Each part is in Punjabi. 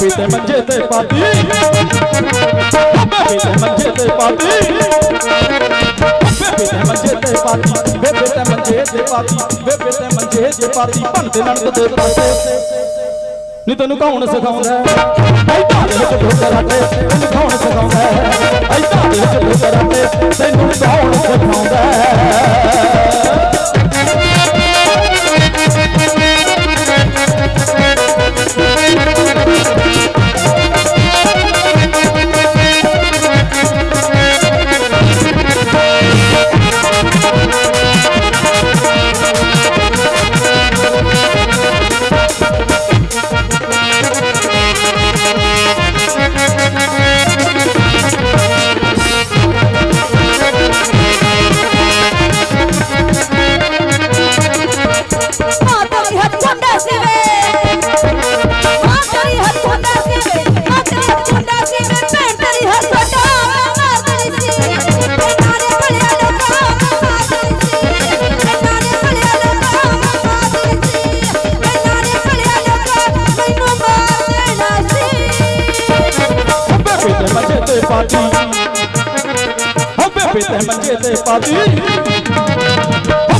ਬੇਬੇ ਤੇ ਮੰਜੇ ਤੇ ਪਾਤੀ। ਬੇਬੇ ਤੇ ਮੰਜੇ ਤੇ ਪਾਤੀ। ਬੇਬੇ ਤੇ ਮੰਜੇ ਤੇ ਪਾਤੀ। ਬੇਬੇ ਤੇ ਮੰਜੇ ਤੇ ਪਾਤੀ। ਬੇਬੇ ਤੇ ਮੰਜੇ ਤੇ ਪਾਤੀ। ਭੰਦੇ ਨਣਦ ਦੇ ਪਾਸੇ ਨੀ ਤੈਨੂੰ ਕੌਣ ਸਿਖਾਉਂਦਾ? ਐਦਾਂ ਦੇ ਵਿੱਚ ਲੋਕ ਕਰਾਟੇ ਤੈਨੂੰ ਕੌਣ ਸਿਖਾਉਂਦਾ? ਐਦਾਂ ਦੇ ਵਿੱਚ ਲੋਕ ਕਰਾਟੇ ਤੈਨੂੰ ਕੌਣ ਸਿਖਾਉਂਦਾ? ਹੋ ਬੇਬੇ ਤੇ ਮੰਜੇ ਤੇ ਪਾਤੀ ਹੋ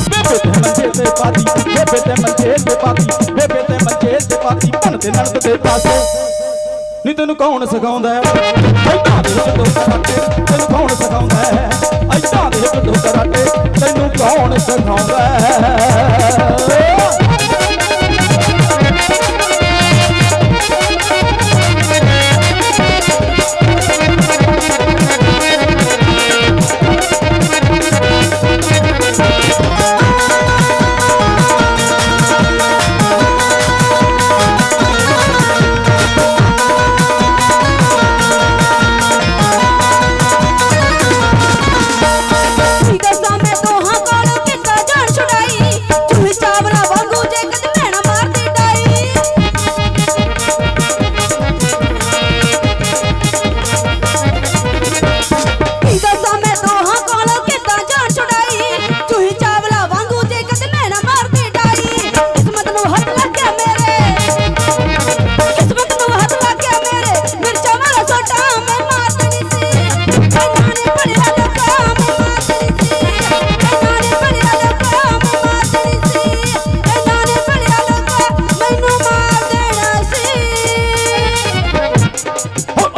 ਬੇਬੇ ਤੇ ਮੰਜੇ ਤੇ ਪਾਤੀ ਬੇਬੇ ਤੇ ਮੰਜੇ ਤੇ ਪਾਤੀ ਬੇਬੇ ਤੇ ਮੰਜੇ ਤੇ ਪਾਤੀ ਭੰਦੇ ਨਣਦ ਦੇ ਪਾਸੇ ਨੀ ਤੈਨੂੰ ਕੌਣ ਸਿਖਾਉਂਦਾ ਐਦਾਂ ਦੇ ਵਿੱਚ ਲੋਕ ਕਰਾਟੇ ਤੈਨੂੰ ਕੌਣ ਸਿਖਾਉਂਦਾ ਐਦਾਂ ਦੇ ਵਿੱਚ ਲੋਕ ਕਰਾਟੇ ਤੈਨੂੰ ਕੌਣ ਸਿਖਾਉਂਦਾ ਠੀਕ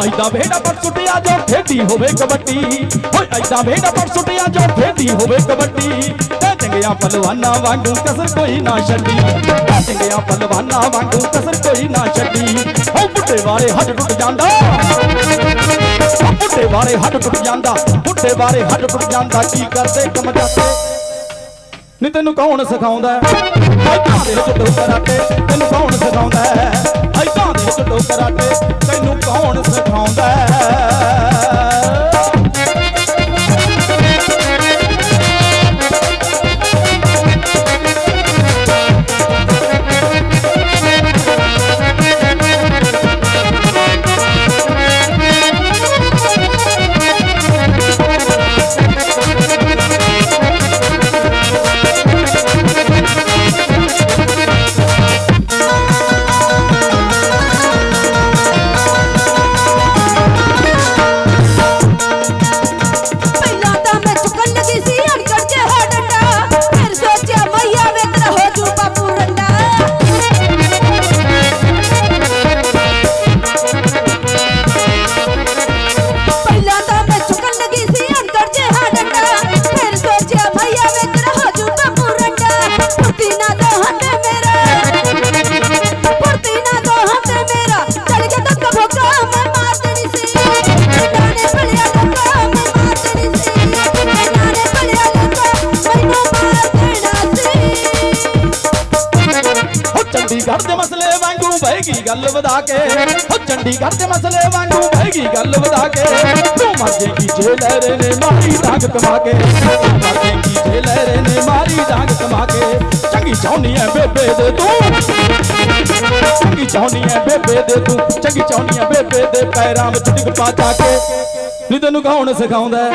ਐਦਾਂ ਵੇੜਾ ਪਰ ਸੁੱਟਿਆ ਜੋ ਖੇਡੀ ਹੋਵੇ ਕਬੱਡੀ। ਓਏ ਐਦਾਂ ਵੇੜਾ ਪਰ ਸੁੱਟਿਆ ਜੋ ਖੇਡੀ ਹੋਵੇ ਕਬੱਡੀ। ਤੇ ਚੰਗਿਆ ਵਾਂਗੂ ਕਸਰ ਕੋਈ ਨਾ ਛੱਡੀ। ਤੇ ਚੰਗਿਆ ਵਾਂਗੂ ਕਸਰ ਕੋਈ ਨਾ ਛੱਡੀ। ਓ ਬੁੱਢੇ ਵਾਲੇ ਹੱਡ ਟੁੱਟ ਜਾਂਦਾ। ਓ ਬੁੱਢੇ ਵਾਲੇ ਹੱਡ ਟੁੱਟ ਜਾਂਦਾ। ਬੁੱਢੇ ਵਾਲੇ ਹੱਡ ਟੁੱਟ ਜਾਂਦਾ। ਕੀ ਕਰਦੇ ਕੰਮ ਜਾਂਦੇ? ਨੀ ਤੈਨੂੰ ਕੌਣ ਸਿਖਾਉਂਦਾ? ਐਦਾਂ ਦੇ ਵਿੱਚ ਕਰਾਟੇ ਤੈਨੂੰ ਕੌਣ ਸਿਖਾਉਂਦਾ? ਐਦਾਂ ਦੇ ਵਿੱਚ ਕਰਾਟੇ ਤੈਨੂੰ ਕੌਣ ਸਿਖਾਉਂਦਾ? ਪਹਿਲਾਂ ਦੇ ਮਸਲੇ ਵਾਂਗੂ ਬਹਿਗੀ ਗੱਲ ਵਧਾ ਕੇ। ਹੋ ਚੰਡੀਗੜ੍ਹ ਦੇ ਮਸਲੇ ਵਾਂਗੂ ਬਹਿਗੀ ਗੱਲ ਵਧਾ ਕੇ। ਤੂੰ ਮਰ ਜਾਏਗੀ ਜੇ ਲਹਿਰੇ ਨੇ ਮਾਰੀ ਡਾਂਗ ਕਮਾ ਕੇ। ਤੂੰ ਮਰ ਜਾਏਗੀ ਜੇ ਲਹਿਰੇ ਨੇ ਮਾਰੀ ਡਾਂਗ ਕਮਾ ਕੇ। ਚੰਗੀ ਚਾਹੁੰਨੀ ਐ ਬੇਬੇ ਦੇ ਤੂੰ। ਚੰਗੀ ਚਾਹੁੰਨੀ ਐ ਬੇਬੇ ਦੇ ਤੂੰ। ਚੰਗੀ ਚਾਹੁੰਨੀ ਐ ਬੇਬੇ ਦੇ ਪੈਰਾਂ ਵਿੱਚ ਡਿੱਗ ਪਾ ਜਾ ਕੇ। ਨੀ ਤੈਨੂੰ ਗਾਉਣ ਸਿਖਾਉਂਦਾ?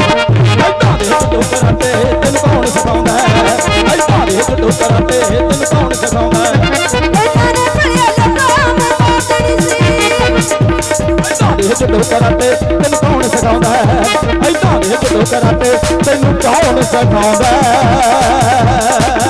ਦੋ ਕਰਾਟੇ ਤੈਨੂੰ ਕੌਣ ਸਿਖਾਉਂਦਾ ਹੈ? ਐਦਾਂ ਦੇ ਦੋ ਕਰਾਟੇ ਤੈਨੂੰ ਕੌਣ ਸਿਖਾਉਂਦਾ ਹੈ?